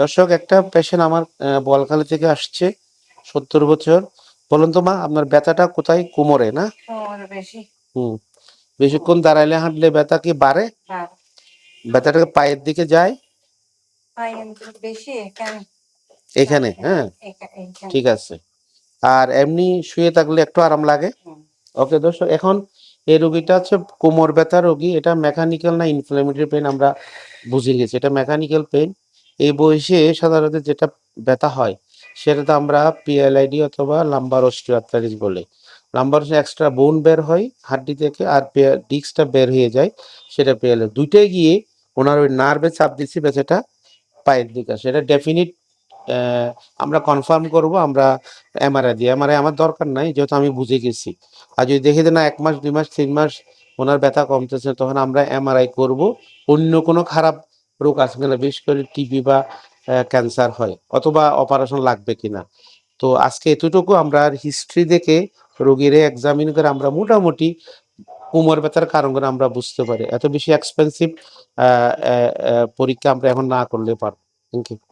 দর্শক একটা পেশেন্ট আমার বোয়ালখালী থেকে আসছে সত্তর বছর। বলুন তো মা আপনার ব্যথাটা কোথায়? কোমরে না? হুম। বেশিক্ষণ দাঁড়াইলে হাঁটলে ব্যথা কি বাড়ে? ব্যথাটা পায়ের দিকে যায়? বেশি এখানে। হ্যাঁ। ঠিক আছে। আর এমনি শুয়ে থাকলে একটু আরাম লাগে? ওকে দর্শক এখন এই রোগীটা হচ্ছে কোমর ব্যথা রোগী। এটা মেকানিক্যাল না ইনফ্লামেটরি পেন আমরা বুঝে গেছি। এটা মেকানিক্যাল পেন বয়সে সাধারণত যেটা ব্যথা হয় সেটা তো আমরা পিএলআইডি অথবা লাম্বার অস্টিওআর্থ্রাইটিস বলে। লাম্বার এক্সট্রা বোন বের হয় হাড্ডি থেকে আর ডিস্কটা বের হয়ে যায়, সেটা পিএল দুইটাই গিয়ে ওনার ওই নার্ভে চাপ দিচ্ছে, ব্যথাটা পায়ের দিকে আসে। এটা ডেফিনিট আমরা কনফার্ম করব, আমরা এমআরআই দিয়ে এমআরআই আমার দরকার নাই, যেহেতু আমি বুঝে গেছি। আর যদি দেখি যে না, এক মাস, দুই মাস, তিন মাস ওনার ব্যথা কমতেছে, তখন আমরা এমআরআই করব। অন্য কোনো খারাপ রোগ আছে কিনা বিশেষ করে টিবি বা ক্যান্সার হয়, অথবা অপারেশন লাগবে কিনা। তো আজকে এতটুকু আমরা হিস্ট্রি দেখে রোগীর এক্সামিন করে আমরা মোটামুটি কোমর ব্যথার কারণগুলো আমরা বুঝতে পারি। এত বেশি এক্সপেন্সিভ পরীক্ষা আমরা এখন না করলে পারব। Thank you